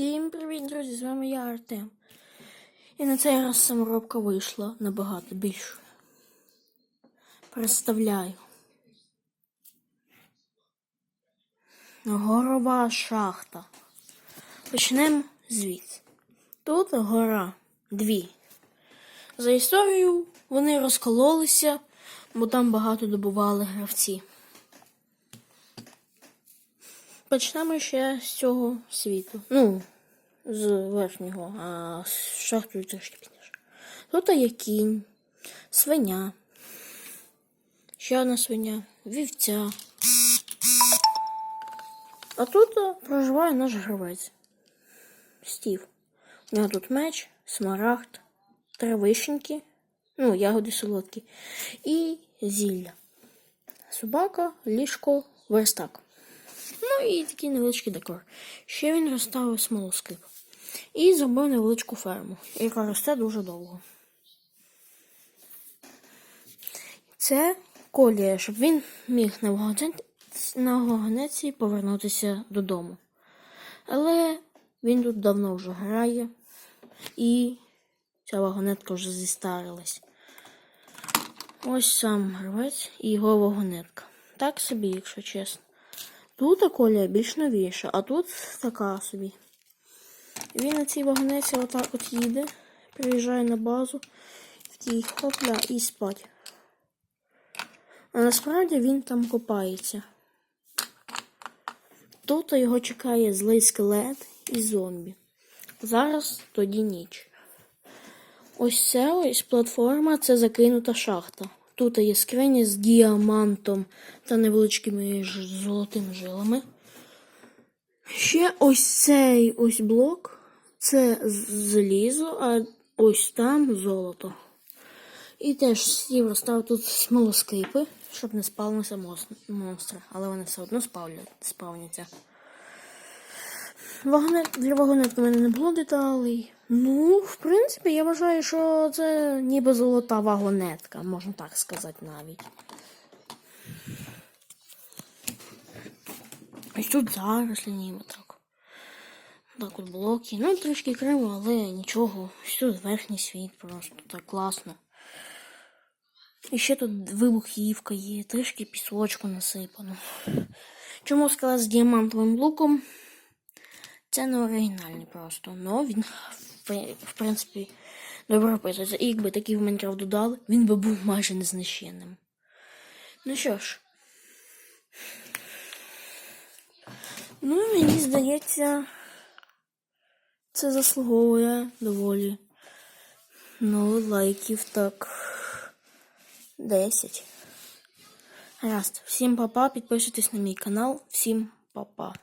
Всім привіт, друзі! З вами я Артем. І на цей раз саморобка вийшла набагато більше. Представляю. Горова шахта. Почнемо звідси. Тут гора дві. За історією вони розкололися, бо там багато добували гравці. Почнемо ще з цього світу. Ну, з верхнього, а з шахтою трішки пізніше. Тут є кінь, свиня, ще одна свиня, вівця. А тут проживає наш гравець. Стів. У нього тут меч, смарагд, три вишеньки, ну, ягоди солодкі, і зілля. Собака, ліжко, верстак. Ну і такий невеличкий декор. Ще він розставив смолоскип. І зробив невеличку ферму, яка росте дуже довго. Це колія, щоб він міг на вагонеці, повернутися додому. Але він тут давно вже грає, і ця вагонетка вже зістарилась. Ось сам гравець і його вагонетка. Так собі, якщо чесно. Тут колія більш новіша, а тут така собі. Він на цій вагонеці отак от їде, приїжджає на базу, такий хопля і спать. А насправді він там копається. Тут його чекає злий скелет і зомбі. Зараз тоді ніч. Ось це ось платформа це закинута шахта. Тут є скрині з діамантом та невеличкими золотими жилами. Ще ось цей ось блок це залізо, а ось там золото. І теж Стів розставив тут смолоскипи, щоб не спавнився монстри, але вони все одно спавлять, спавняться. Вагонет, для вагонетки в мене не було деталей. Ну, в принципі, я вважаю, що це ніби золота вагонетка, можна так сказати навіть. Ось тут зарослі ніби так. Так от блоки. Ну, трішки криво, але нічого. Ось тут верхній світ просто так класно. І ще тут вибухівка є, трішки пісочку насипано. Чому сказала з діамантовим луком? Це не оригінальний просто, але він, в принципі, добре описується. І якби такий в Майнкрафт додали, він би був майже незнищенним. Ну що ж. Ну, мені здається, це заслуговує доволі. Ну, лайків так. 10. Раз. Всім папа, підписуйтесь на мій канал. Всім папа.